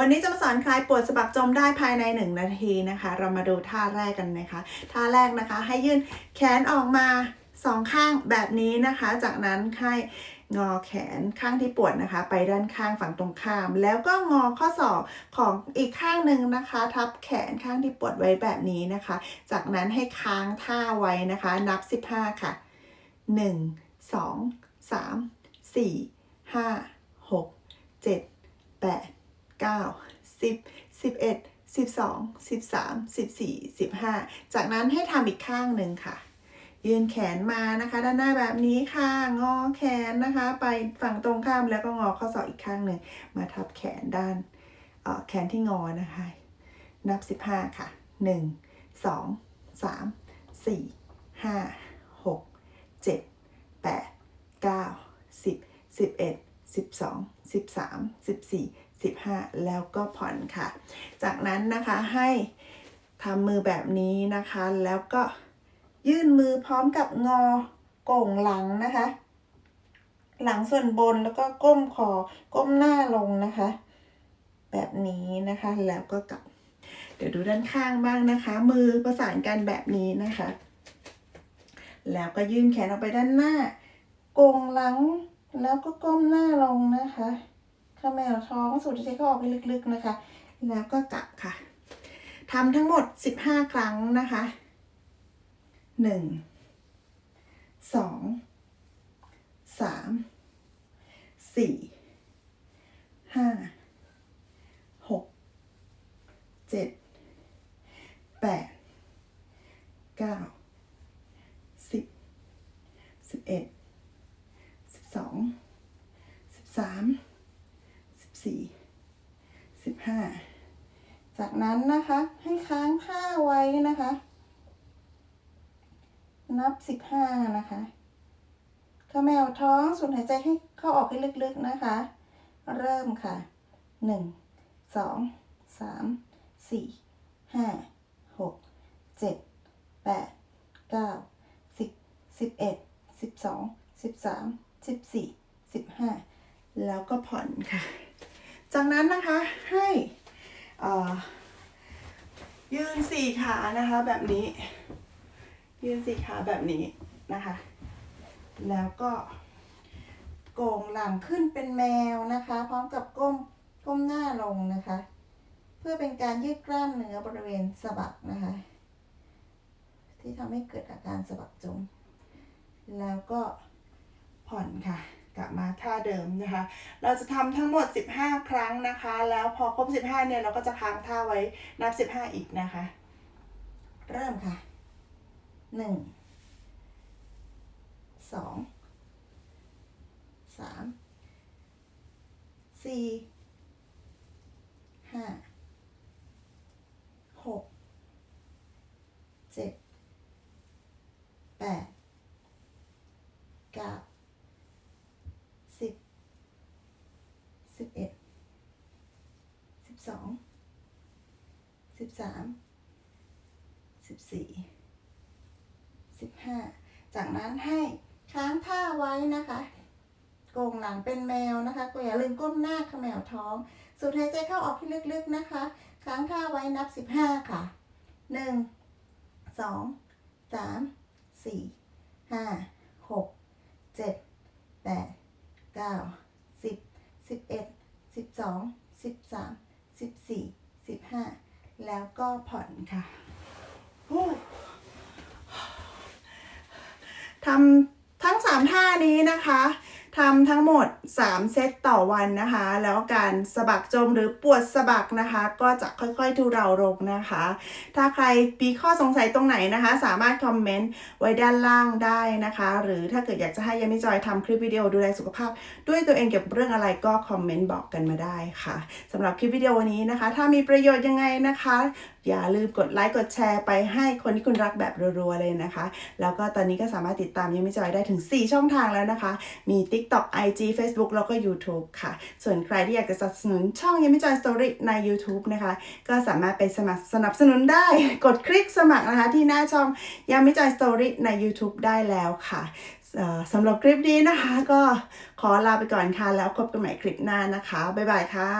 วันนี้จะมาสอนคลายปวดสะบักจมได้ภายใน 1 นาทีนะคะ เรามาดูท่าแรกกันนะคะ ท่าแรกนะคะให้ยื่นแขนออกมาสองข้างแบบนี้นะคะ จากนั้นให้งอแขนข้างที่ปวดนะคะ ไปด้านข้างฝั่งตรงข้าม แล้วก็งอข้อศอกของอีกข้างหนึ่งนะคะ ทับแขนข้างที่ปวดไว้แบบนี้นะคะ จากนั้นให้ค้างท่าไว้นะคะ นับ 15 ค่ะ 1 2 3 4 5 6 7 8 9 10 11 12 13 14 15จากนั้นให้ทำอีกข้างหนึ่งค่ะ ยืนแขนมานะคะ ด้านหน้าแบบนี้ค่ะ งอแขนนะคะ ไปฝั่งตรงข้ามแล้วก็งอข้อศอกอีกข้างหนึ่งมาทับแขนด้านออแขนที่งอนะคะ นับ 15 ค่ะ 1 2 3 4 5 6 7 8 9 10 11 12 13 14 15 แล้วก็ผ่อนค่ะ จากนั้นนะคะให้ทำมือแบบนี้นะคะ แล้วก็ยื่นมือพร้อมกับงอโก่งหลังนะคะ หลังส่วนบนแล้วก็ก้มคอก้มหน้าลงนะคะ แบบนี้นะคะแล้วก็กลับ เดี๋ยวดูด้านข้างบ้างนะคะ มือประสานกันแบบนี้นะคะ แล้วก็ยื่นแขนออกไปด้านหน้าโกงหลังแล้วก็ก้มหน้าลงนะคะ ข้าแมวท้องสูดหายใจเข้าออกให้ลึกๆนะคะ แล้วก็กลับค่ะทำทั้งหมด 15 ครั้งนะคะ 1 2 3 4 5 6 7 8 9 10 11 12 13 สี่สิบห้าจากนั้นนะคะให้ค้างค่าไว้นะคะ นับสิบห้านะคะขมแมวท้องสูดหายใจให้เข้าออกให้ลึกๆนะคะ เริ่มค่ะหนึ่งสองสามสี่ห้าหกเจ็ดแปดเก้าสิบสิบเอ็ดสิบสองสิบสามสิบสี่สิบห้าแล้วก็ผ่อนค่ะ จากนั้นนะคะให้ยืนสี่ขานะคะแบบนี้ ยืนสี่ขาแบบนี้นะคะ แล้วก็โก่งหลังขึ้นเป็นแมวนะคะ พร้อมกับก้มก้มหน้าลงนะคะ เพื่อเป็นการยืดกล้ามเนื้อบริเวณสะบักนะคะ ที่ทำให้เกิดอาการสะบักจม แล้วก็ผ่อนค่ะ กลับมาท่าเดิมนะคะ เราจะทำทั้งหมด 15 ครั้งนะคะ แล้วพอครบ 15 เนี่ยเราก็จะค้างท่าไว้นับ 15 อีกนะคะ เริ่มค่ะ 1 2 3 4 5 6 7 8 9 สิบ สิบเอ็ด สองสิบสามสิบสี่สิบห้าจากนั้นให้ค้างท่าไว้นะคะโกงหลังเป็นแมวนะคะก็อย่าลืมก้มหน้าเขมวท้อง สูดหายใจเข้าออกที่ลึกๆนะคะ ค้างท่าไว้นับสิบห้าค่ะหนึ่งสองสามสี่ห้า หก เจ็ด แปด เก้าสิบสิบเอ็ดสิบสองสิบสามสิบสี่สิบห้าแล้ว ก็ผ่อนค่ะทำทั้งสามท่านี้นะคะ ทำทั้งหมด 3 เซตต่อวันนะคะ แล้วการสะบักจมหรือปวดสะบักนะคะ ก็จะค่อยๆทุเราลงนะคะ ถ้าใครมีข้อสงสัยตรงไหนนะคะ สามารถคอมเมนต์ไว้ด้านล่างได้นะคะ หรือถ้าเกิดอยากจะให้ยามิจอยทำคลิปวิดีโอดูแลสุขภาพ ด้วยตัวเองเกี่ยวกับเรื่องอะไรก็คอมเมนต์บอกกันมาได้ค่ะสำหรับคลิปวิดีโอนี้นะคะ ถ้ามีประโยชน์ยังไงนะคะ อย่าลืมกดไลค์กดแชร์ไปให้คนที่คุณรักแบบรัวๆเลยนะคะ แล้วก็ตอนนี้ก็สามารถติดตามยามิจอยได้ถึง 4 ช่องทางแล้วนะคะ มีติ๊ก TikTok IG Facebook แล้วก็ YouTube ค่ะ ส่วนใครที่อยากจะสนับสนุนช่องยามิจอยสตอรี่ใน YouTube นะคะ ก็สามารถไปสมัครสนับสนุนได้กดคลิกสมัครนะคะที่หน้าช่องยามิจอยสตอรี่ใน YouTube ได้แล้วค่ะสำหรับคลิปนี้นะคะ ก็ขอลาไปก่อนค่ะแล้วพบกันใหม่คลิปหน้านะคะ บ๊ายบายค่ะ